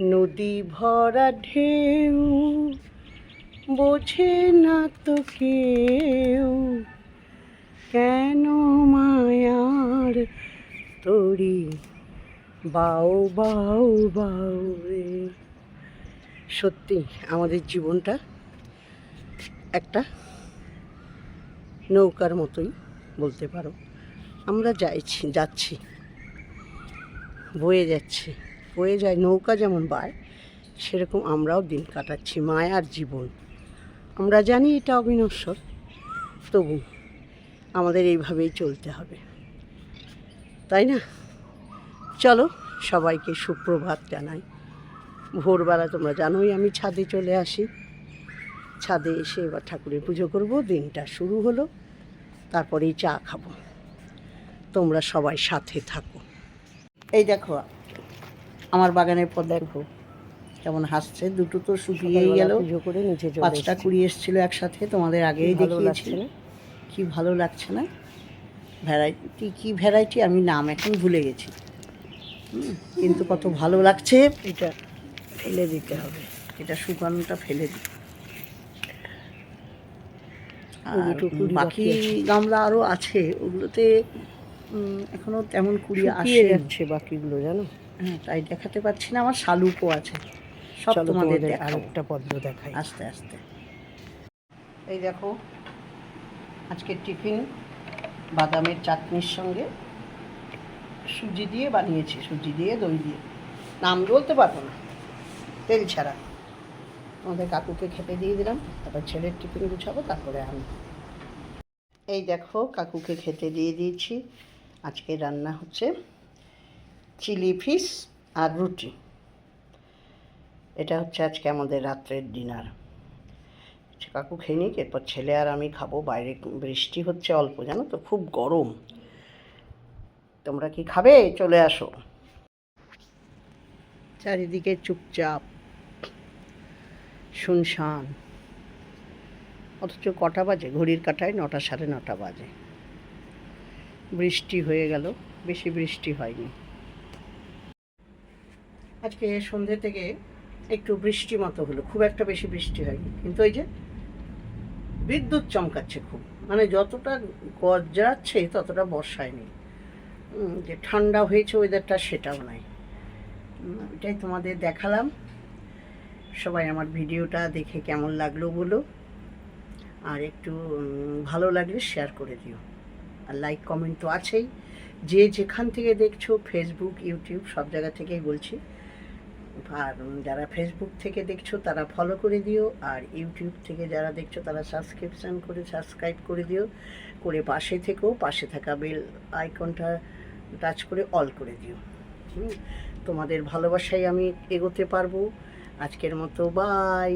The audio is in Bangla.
নদী ভরা ঢেউ, বোঝে না তো কেউ কেন মায়ার তরি। বাউ বাউ বাউ রে। সত্যি আমাদের জীবনটা একটা নৌকার মতোই বলতে পারো। আমরা যাইছি, যাচ্ছি, বয়ে যাচ্ছে। বয়ে যায়, নৌকা যেমন বায়, সেরকম আমরাও দিন কাটাচ্ছি, মায়ার জীবন। আমরা জানি এটা অবিনশ্বর, তবু আমাদের এইভাবেই চলতে হবে। তাই না? চলো, সবাইকে সুপ্রভাত জানাই। ভোরবেলা তোমরা জানোই আমি ছাদে চলে আসি। ছাদে এসে এবার ঠাকুরের পুজো করব, দিনটা শুরু হলো, তারপরেই চা খাব। তোমরা সবাই সাথে থাকো। এই দেখো আমার বাগানের পর দেখো। কেমন হাসছে দুটো তো শুকিয়েই গেল। করে নিচে পাঁচটা কুড়ি এসেছিল একসাথে তোমাদের আগেই দেখিয়েছি। কি ভালো লাগছে না? ভ্যারাইটি কি ভ্যারাইটি আমি নাম এখন ভুলে গেছি। কিন্তু কত ভালো লাগছে। এটা ফেলে দিতে হবে। এটা শুকানোটা ফেলে দিই। বাকি গামলা আরও আছে ওগুলোতে এখনও তেমন কুড়ি আসে যাচ্ছে বাকিগুলো জানো? হ্যাঁ তাই দেখাতে পারছি না আমার শালুকও আছে। সব তোমাদের আরেকটা পদ্ম দেখাই। আস্তে আস্তে। এই দেখো আজকের টিফিন বাদামের চাটনির সঙ্গে সুজি দিয়ে বানিয়েছি সুজি দিয়ে দই দিয়ে। নাম বলতে পারব না তেল ছাড়া। আমাদের কাকুকে খেতে দিয়ে দিলাম তারপর ছেলের টিফিন গুছাবো তারপরে আমি। এই দেখো কাকুকে খেতে দিয়ে দিয়েছি। আজকে রান্না হচ্ছে চিলি ফিশ আর রুটি। এটা হচ্ছে আজকে আমাদের রাত্রের ডিনার। কাকু খেয়ে নিক, এরপর ছেলে আর আমি খাব, বাইরে বৃষ্টি হচ্ছে অল্প, জানো তো, খুব গরম। তোমরা কি খাবে? চলে আসো। চারিদিকে চুপচাপ, শুনশান। অথচ কটা বাজে? ঘড়ির কাটায় নটা সাড়ে নটা বাজে। বৃষ্টি হয়ে গেল, বেশি বৃষ্টি হয়নি। আজকে সন্ধ্যে থেকে একটু বৃষ্টি মতো হলো, খুব একটা বেশি বৃষ্টি হয়নি। কিন্তু ওই যে বিদ্যুৎ চমকাচ্ছে খুব মানে যতটা গরজাচ্ছে ততটা বর্ষায় নেই যে ঠান্ডা হয়েছে ওয়েদারটা সেটাও নাই। এটাই তোমাদের দেখালাম। সবাই আমার ভিডিওটা দেখে কেমন লাগল বলো। আর একটু ভালো লাগলে শেয়ার করে দিও। আর লাইক কমেন্ট তো আছেই। যে যেখান থেকে দেখছ ফেসবুক ইউটিউব সব জায়গা থেকেই বলছি। আর যারা ফেসবুক থেকে দেখছ, তারা ফলো করে দিও। আর ইউটিউব থেকে যারা দেখছ, তারা সাবস্ক্রিপশান করে সাবস্ক্রাইব করে দিও। করে পাশে থেকেও পাশে থাকা বেল আইকনটা টাচ করে অল করে দিও। তোমাদের ভালোবাসায় আমি এগোতে পারব। আজকের মতো বাই